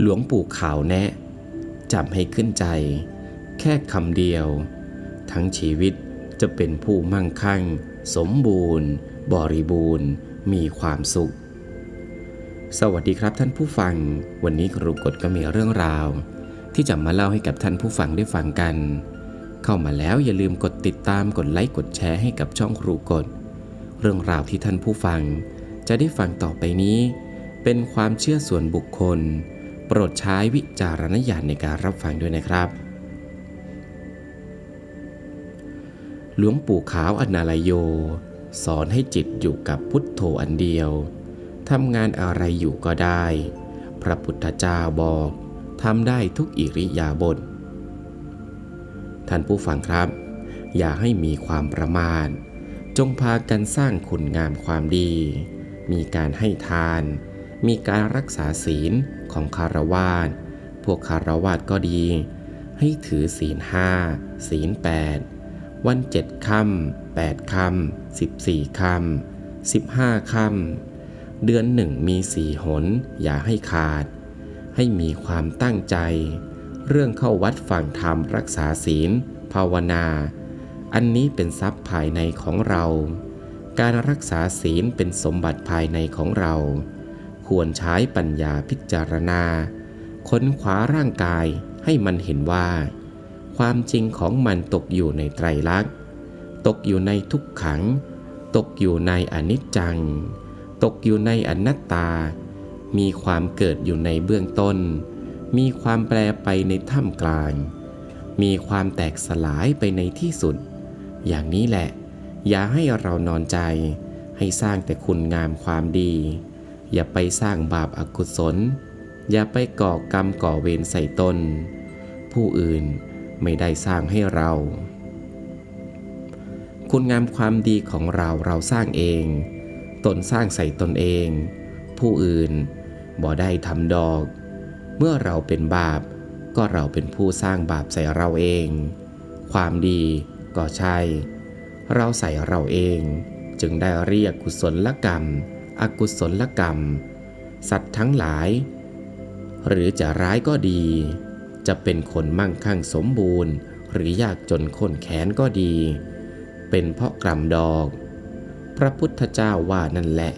หลวงปู่ขาวแนะจำให้ขึ้นใจ แค่คำเดียว ทั้งชีวิตจะเป็นผู้มั่งคั่ง สมบูรณ์ บริบูรณ์ มีความสุข สวัสดีครับท่านผู้ฟัง วันนี้ครูกฎก็มีเรื่องราว ที่จะมาเล่าให้กับท่านผู้ฟังได้ฟังกัน เข้ามาแล้วอย่าลืมกดติดตามกดไลค์กดแชร์ให้กับช่องครูกฎเรื่องราวที่ท่านผู้ฟัง จะได้ฟังต่อไปนี้ เป็นความเชื่อส่วนบุคคล โปรดใช้วิจารณญาณในการรับฟังด้วยนะครับ หลวงปู่ขาวอนาลโย สอนให้จิตอยู่กับพุทโธอันเดียวทำงานอะไรอยู่ก็ได้ พระพุทธเจ้าบอกทำได้ทุกอิริยาบถท่านผู้ฟังครับ อย่าให้มีความประมาทจงพากันสร้างคุณงามความดี มีการให้ทาน มีการรักษาศีลของคารวาสพวกคารวาสก็ดี ให้ถือศีลห้าศีลแปดวันเจ็ดค่ำแปดค่ำสิบสี่ค่ำสิบห้าค่ำเดือนหนึ่งมีสี่หน อย่าให้ขาด ให้มีความตั้งใจ เรื่องเข้าวัดฟังธรรมรักษาศีล ภาวนา อันนี้เป็นทรัพย์ภายในของเรา การรักษาศีลเป็นสมบัติภายในของเรา ควรใช้ปัญญาพิจารณา ค้นคว้าร่างกายให้มันเห็นว่า ความจริงของมันตกอยู่ในไตรลักษณ์ ตกอยู่ในทุกขัง ตกอยู่ในอนิจจัง ตกอยู่ในอนัตตา มีความเกิดอยู่ในเบื้องต้น มีความแปรไปในท่ามกลาง มีความแตกสลายไปในที่สุด อย่างนี้แหละ อย่าให้เรานอนใจ ให้สร้างแต่คุณงามความดี อย่าไปสร้างบาปอากุศล อย่าไปก่อกรรมก่อเวรใส่ตน ผู้อื่นไม่ได้สร้างให้เรา คุณงามความดีของเราเราสร้างเอง ตนสร้างใส่ตนเอง ผู้อื่นบ่ได้ทำดอก เมื่อเราเป็นบาปก็เราเป็นผู้สร้างบาปใส่เราเอง ความดีก็ใช่ เราใส่เราเอง จึงได้เรียกกุศลลกรรม อกุศลกรรม สัตว์ทั้งหลาย หรือจะร้ายก็ดี จะเป็นคนมั่งคั่งสมบูรณ์ หรือยากจนคนแค้นก็ดี เป็นเพราะกรรมดอก พระพุทธเจ้าว่านั่นแหละ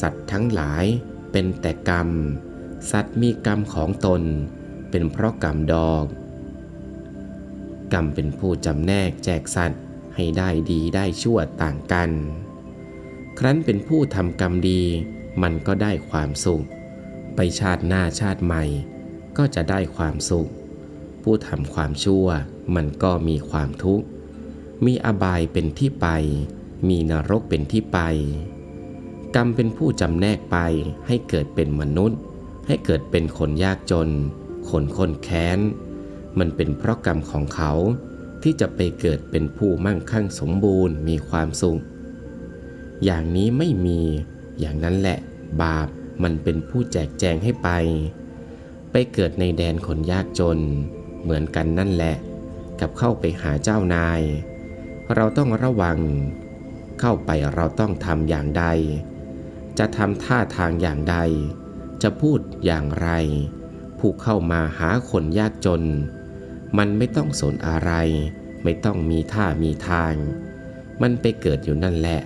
สัตว์ทั้งหลายเป็นแต่กรรม สัตว์มีกรรมของตน เป็นเพราะกรรมดอก กรรมเป็นผู้จำแนกแจกสัตว์ให้ได้ดีได้ชั่วต่างกัน ครั้นเป็นผู้ทำกรรมดี มันก็ได้ความสุข ไปชาติหน้าชาติใหม่ ก็จะได้ความสุข ผู้ทำความชั่ว มันก็มีความทุกข์ มีอบายเป็นที่ไป มีนรกเป็นที่ไป กรรมเป็นผู้จำแนกไปให้เกิดเป็นมนุษย์ ให้เกิดเป็นคนยากจน คนคนแค้น มันเป็นเพราะกรรมของเขาที่จะไปเกิดเป็นผู้มั่งคั่งสมบูรณ์มีความสุข อย่างนี้ไม่มี อย่างนั้นแหละ บาปมันเป็นผู้แจกแจงให้ไป ไปเกิดในแดนคนยากจน เหมือนกันนั่นแหละ กับเข้าไปหาเจ้านาย เราต้องระวัง เข้าไปเราต้องทำอย่างใด จะทำท่าทางอย่างใด จะพูดอย่างไร ผู้เข้ามาหาคนยากจน มันไม่ต้องสนอะไร ไม่ต้องมีท่ามีทาง มันไปเกิดอยู่นั่นแหละ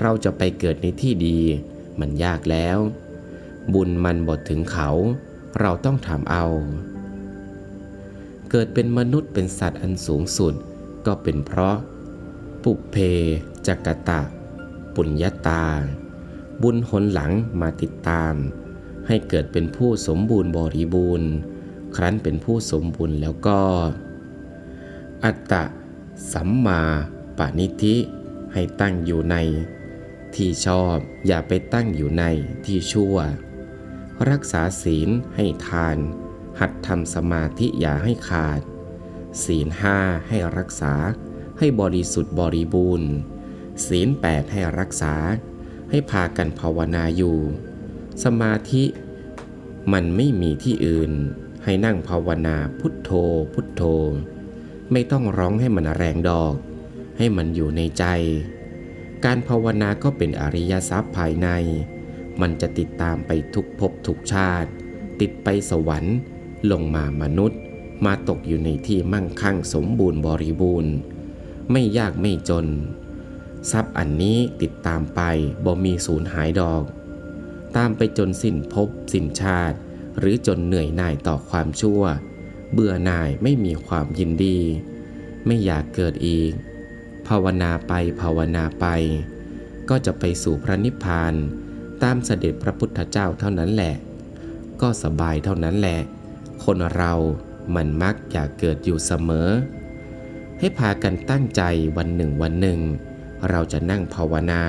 เราจะไปเกิดในที่ดี มันยากแล้ว บุญมันบดถึงเขา เราต้องทำเอา เกิดเป็นมนุษย์เป็นสัตว์อันสูงสุด ก็เป็นเพราะ ปุเพจักตะ ปุญญาตา บุญหนหลังมาติดตาม ให้เกิดเป็นผู้สมบูรณ์บริบูรณ์ ครั้นเป็นผู้สมบูรณ์แล้วก็ อัตตะสัมมาปณิธิให้ตั้งอยู่ใน ที่ชอบอย่าไปตั้งอยู่ในที่ชั่ว รักษาศีลให้ทาน หัดทำสมาธิอย่าให้ขาด ศีลห้าให้รักษา ให้บริสุทธิ์บริบูรณ์ ศีลแปดให้รักษา ให้พากันภาวนาอยู่ สมาธิมันไม่มีที่อื่น ให้นั่งภาวนาพุทโธพุทโธ ไม่ต้องร้องให้มันแรงดอก ให้มันอยู่ในใจ การภาวนาก็เป็นอริยทรัพย์ภายใน มันจะติดตามไปทุกภพทุกชาติ ติดไปสวรรค์ ลงมามนุษย์ มาตกอยู่ในที่มั่งคั่งสมบูรณ์บริบูรณ์ ไม่ยากไม่จน ทรัพย์อันนี้ติดตามไปบ่มีสูญหายดอก ตามไปจนสิ้นภพสิ้นชาติ หรือจนเหนื่อยหน่ายต่อความชั่ว เบื่อหน่ายไม่มีความยินดี ไม่อยากเกิดอีก ภาวนาไปภาวนาไป ก็จะไปสู่พระนิพพาน ตามเสด็จพระพุทธเจ้าเท่านั้นแหละ ก็สบายเท่านั้นแหละ คนเรามันมักอยากเกิดอยู่เสมอ ให้พากันตั้งใจวันหนึ่งวันหนึ่ง เราจะนั่งภาวนา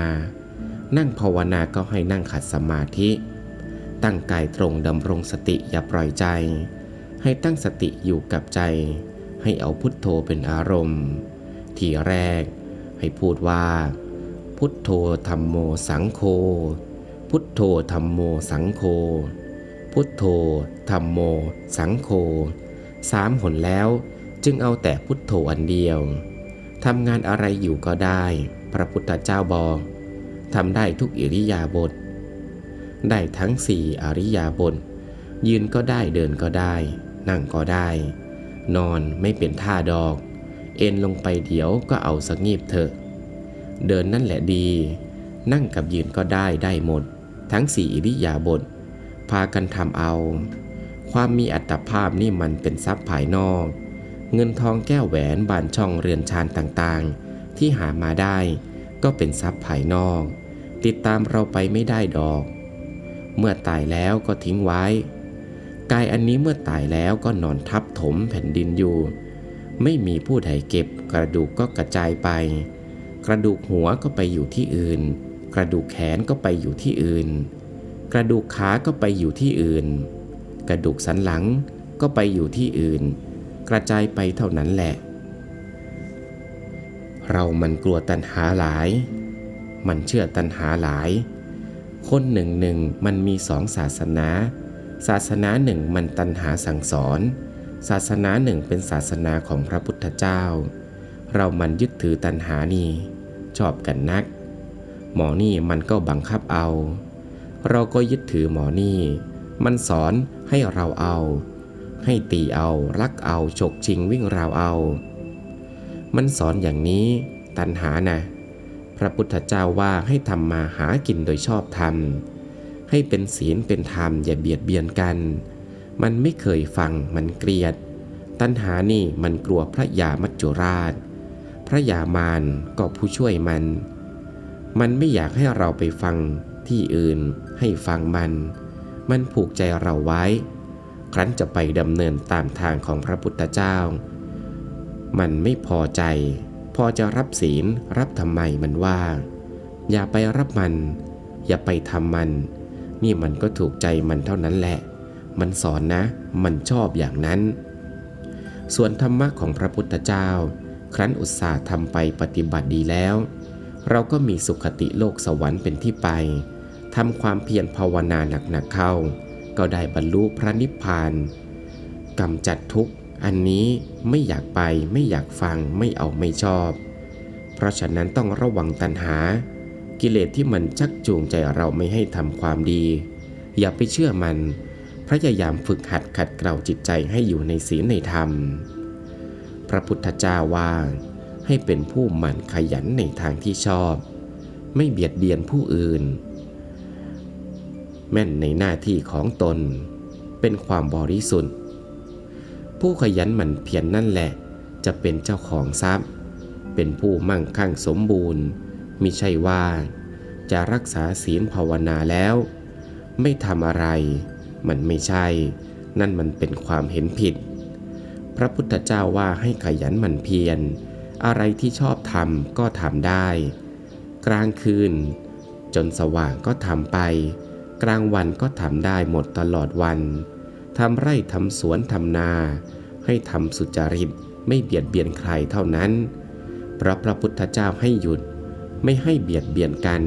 นั่งภาวนาก็ให้นั่งขัดสมาธิ ตั้งกายตรงดำรงสติอย่าปล่อยใจ ให้ตั้งสติอยู่กับใจ ให้เอาพุทโธเป็นอารมณ์ ทีแรก ให้พูดว่า พุทโธธรรมโมสังโฆพุทโธธรรมโมสังโฆพุทโธธรรมโม สังโฆสามหนแล้วจึงเอาแต่พุทโธอันเดียวทำงานอะไรอยู่ก็ได้ พระพุทธเจ้าบอกทำได้ทุกอิริยาบถได้ทั้งสี่อริยาบถยืนก็ได้เดินก็ได้ นั่งก็ได้ นอนไม่เป็นท่าดอก เอ็นลงไปเดี๋ยวก็เอาสักงีบเถอะ เดินนั่นแหละดี นั่งกับยืนก็ได้ได้หมด ทั้งสี่อิริยาบถพากันทำเอา ความมีอัตภาพนี่มันเป็นทรัพย์ภายนอก เงินทองแก้วแหวนบานช่องเรือนชานต่างๆ ที่หามาได้ก็เป็นทรัพย์ภายนอก ติดตามเราไปไม่ได้ดอก เมื่อตายแล้วก็ทิ้งไว้ กายอันนี้เมื่อตายแล้วก็นอนทับถมแผ่นดินอยู่ ไม่มีผู้ใดเก็บ กระดูกก็กระจายไป กระดูกหัวก็ไปอยู่ที่อื่น กระดูกแขนก็ไปอยู่ที่อื่น กระดูกขาก็ไปอยู่ที่อื่น กระดูกสันหลังก็ไปอยู่ที่อื่น กระจายไปเท่านั้นแหละ เรามันกลัวตัณหาหลาย มันเชื่อตัณหาหลาย คนหนึ่งหนึ่งมันมีสองศาสนา ศาสนาหนึ่งมันตัณหาสั่งสอน ศาสนาหนึ่งเป็นศาสนาของพระพุทธเจ้า เรามันยึดถือตัณหานี่ชอบกันนัก หมอนี่มันก็บังคับเอา เราก็ยึดถือหมอนี่ มันสอนให้เราเอา ให้ตีเอารักเอาฉกชิงวิ่งราวเอา มันสอนอย่างนี้ตัณหานะพระพุทธเจ้าว่าให้ทำมาหากินโดยชอบธรรม ให้เป็นศีลเป็นธรรมอย่าเบียดเบียนกัน มันไม่เคยฟังมันเกลียด ตัณหานี่มันกลัวพระยามัจจุราช พระยามารก็ผู้ช่วยมัน มันไม่อยากให้เราไปฟังที่อื่นให้ฟังมัน มันผูกใจเราไว้ ครั้นจะไปดำเนินตามทางของพระพุทธเจ้า มันไม่พอใจ พอจะรับศีลรับทำไมมันว่า อย่าไปรับมัน อย่าไปทำมัน นี่มันก็ถูกใจมันเท่านั้นแหละ มันสอนนะ มันชอบอย่างนั้น ส่วนธรรมะของพระพุทธเจ้า ครั้นอุตสาห์ทำไปปฏิบัติดีแล้ว เราก็มีสุขติโลกสวรรค์เป็นที่ไปทำความเพียรภาวนาหนักๆเข้า ก็ได้บรรลุพระนิพพานกำจัดทุกข์อันนี้ไม่อยากไปไม่อยากฟังไม่เอาไม่ชอบ เพราะฉะนั้นต้องระวังตัณหา กิเลสที่มันชักจูงใจเราไม่ให้ทำความดี อย่าไปเชื่อมัน พยายามฝึกหัดขัดเกลาจิตใจให้อยู่ในศีลในธรรม พระพุทธเจ้าว่าให้เป็นผู้หมั่นขยันในทางที่ชอบ ไม่เบียดเบียนผู้อื่น แม่นในหน้าที่ของตน เป็นความบริสุทธิ์ ผู้ขยันหมั่นเพียรนนั่นแหละ จะเป็นเจ้าของทรัพย์ เป็นผู้มั่งคั่งสมบูรณ์มิใช่ว่า จะรักษาศีลภาวนาแล้ว ไม่ทำอะไร มันไม่ใช่ นั่นมันเป็นความเห็นผิด พระพุทธเจ้าว่าให้ขยันหมั่นเพียร อะไรที่ชอบทำก็ทำได้ กลางคืน จนสว่างก็ทำไป กลางวันก็ทำได้หมดตลอดวันทำไร่ทำสวนทำนา ให้ทำสุจริตไม่เบียดเบียนใครเท่านั้น เพราะพระพุทธเจ้าให้หยุดไม่ให้เบียดเบียนกัน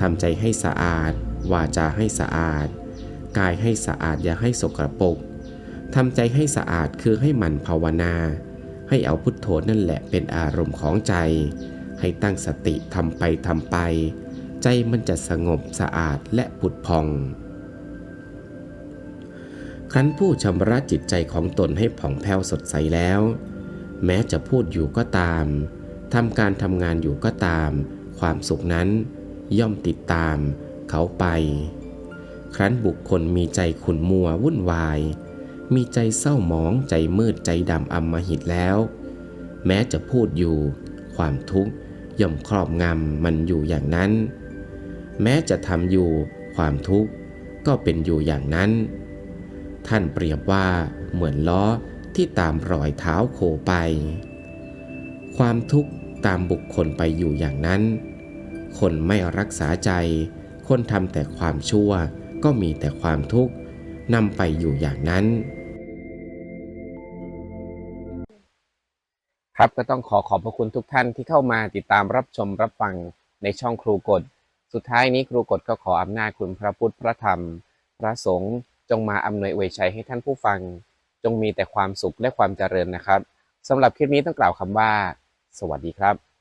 ทำใจให้สะอาด วาจาให้สะอาด กายให้สะอาดอย่าให้สกรปรกทำใจให้สะอาดคือให้มันภาวนา ให้เอาพุทโธนั่นแหละเป็นอารมณ์ของใจ ให้ตั้งสติทำไปทำไป ใจมันจะสงบสะอาดและผุดพอง ครั้นผู้ชำระจิตใจของตนให้ผ่องแผ้วสดใสแล้ว แม้จะพูดอยู่ก็ตามทำการทำงานอยู่ก็ตาม ความสุขนั้นย่อมติดตามเขาไป ครั้นบุคคลมีใจขุ่นมัววุ่นวาย มีใจเศร้าหมองใจมืดใจดำอำมหิตแล้ว แม้จะพูดอยู่ ความทุกข์ย่อมครอบงำมันอยู่อย่างนั้น แม้จะทำอยู่ความทุกข์ก็เป็นอยู่อย่างนั้น ท่านเปรียบว่าเหมือนล้อที่ตามรอยเท้าโคไป ความทุกข์ตามบุคคลไปอยู่อย่างนั้น คนไม่รักษาใจ คนทำแต่ความชั่ว ก็มีแต่ความทุกข์นำไปอยู่อย่างนั้น ครับก็ต้องขอขอบพระคุณทุกท่านที่เข้ามาติดตามรับชมรับฟังในช่องครูกฎสุดท้ายนี้ครูกฎก็ขออำนาจคุณพระพุทธพระธรรม พระสงฆ์จงมาอำนวยอวยชัยให้ท่านผู้ฟัง จงมีแต่ความสุขและความเจริญนะครับสำหรับคลิปนี้ต้องกล่าวคำว่า สวัสดีครับ